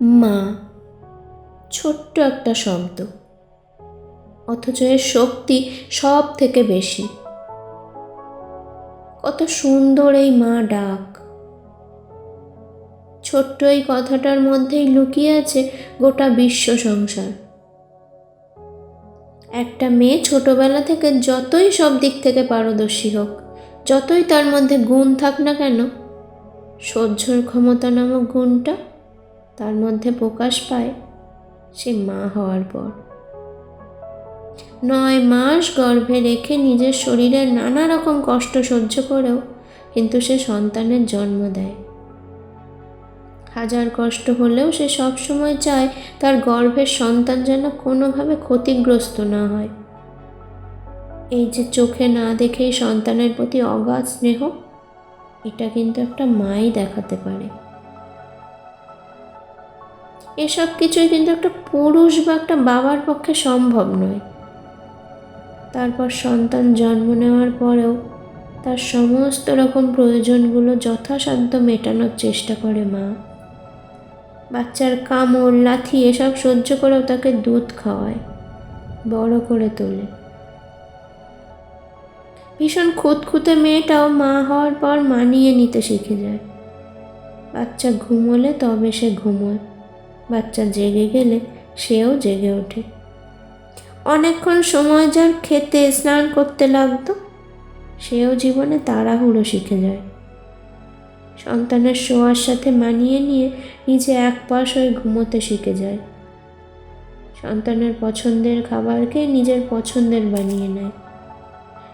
মা, ছোট্ট একটা শব্দ। অথচ এর শক্তি সব থেকে বেশি। কত সুন্দর এই মা ডাক। ছোট্ট এই কথাটার মধ্যেই লুকিয়ে আছে গোটা বিশ্ব সংসার। একটা মেয়ে ছোটবেলা থেকে যতই সব দিক থেকে পারদর্শী হোক, যতই তার মধ্যে গুণ থাক না কেন, সহ্যর ক্ষমতা নামক গুণটা তার মধ্যে প্রকাশ পায় সে মা হওয়ার পর। নয় মাস গর্ভে রেখে নিজের শরীরের নানা রকম কষ্ট সহ্য করেও কিন্তু সে সন্তানের জন্ম দেয়। হাজার কষ্ট হলেও সে সবসময় চায় তার গর্ভের সন্তান যেন কোনোভাবে ক্ষতিগ্রস্ত না হয়। এই যে চোখে না দেখেই সন্তানের প্রতি অগাধ স্নেহ, এটা কিন্তু একটা মাই দেখাতে পারে। এসব কিছুই কিন্তু একটা পুরুষ বা একটা বাবার পক্ষে সম্ভব নয়। তারপর সন্তান জন্ম নেওয়ার পরেও তার সমস্ত রকম প্রয়োজনগুলো যথাসাধ্য মেটানোর চেষ্টা করে মা। বাচ্চার কামড়, লাথি এসব সহ্য করেও তাকে দুধ খাওয়ায়, বড় করে তোলে। ভীষণ খুঁতখুঁতে মেয়েটাও মা হওয়ার পর মানিয়ে নিতে শিখে যায়। বাচ্চা ঘুমোলে তবে সে ঘুমোয়। বাচ্চা জেগে গেলে সেও জেগে ওঠে। অনেকক্ষণ সময় যার খেতে স্নান করতে লাগতো, সেও জীবনে তাড়াহুড়ো শিখে যায়। সন্তানের শোয়ার সাথে মানিয়ে নিয়ে নিজে এক পাশ হয়ে ঘুমোতে শিখে যায়। সন্তানের পছন্দের খাবারকে নিজের পছন্দের বানিয়ে নেয়।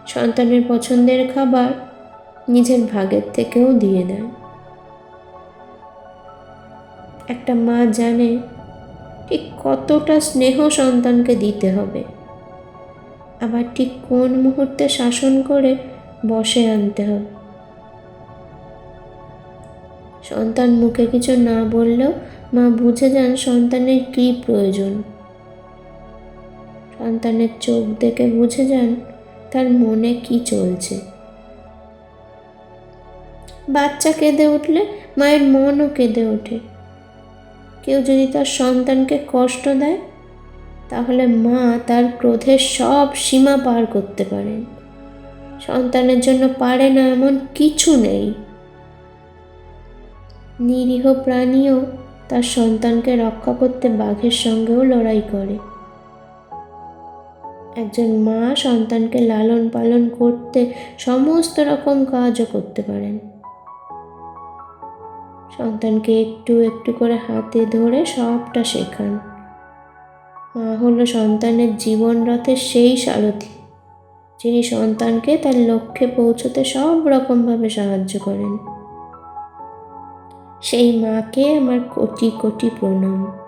সন্তানের পছন্দের খাবার নিজের ভাগের থেকেও দিয়ে দেয়। একটা মা জানে ঠিক কতটা স্নেহ সন্তানকে দিতে হবে। আবার ঠিক কোন মুহূর্তে শাসন করে বসে আনতে হবে। সন্তান মুখে কিছু না বললেও মা বুঝে যান সন্তানের কী প্রয়োজন। সন্তানের চোখ দেখে বুঝে যান তার মনে কি চলছে। বাচ্চা কেঁদে উঠলে মায়ের মনও কেঁদে ওঠে। কেউ যদি তার সন্তানকে কষ্ট দেয়, তাহলে মা তার ক্রোধের সব সীমা পার করতে পারেন। সন্তানের জন্য পারে না এমন কিছু নেই। নিরীহ প্রাণীও তার সন্তানকে রক্ষা করতে বাঘের সঙ্গেও লড়াই করে। একজন মা সন্তানকে লালন পালন করতে সমস্ত রকম কাজও করতে পারেন। সন্তানকে একটু একটু করে হাতে ধরে সবটা শেখান। মা হলো সন্তানের জীবন রথের সেই সারথি, যিনি সন্তানকে তার লক্ষ্যে পৌঁছতে সব রকমভাবে সাহায্য করেন। সেই মাকে আমার কোটি কোটি প্রণাম।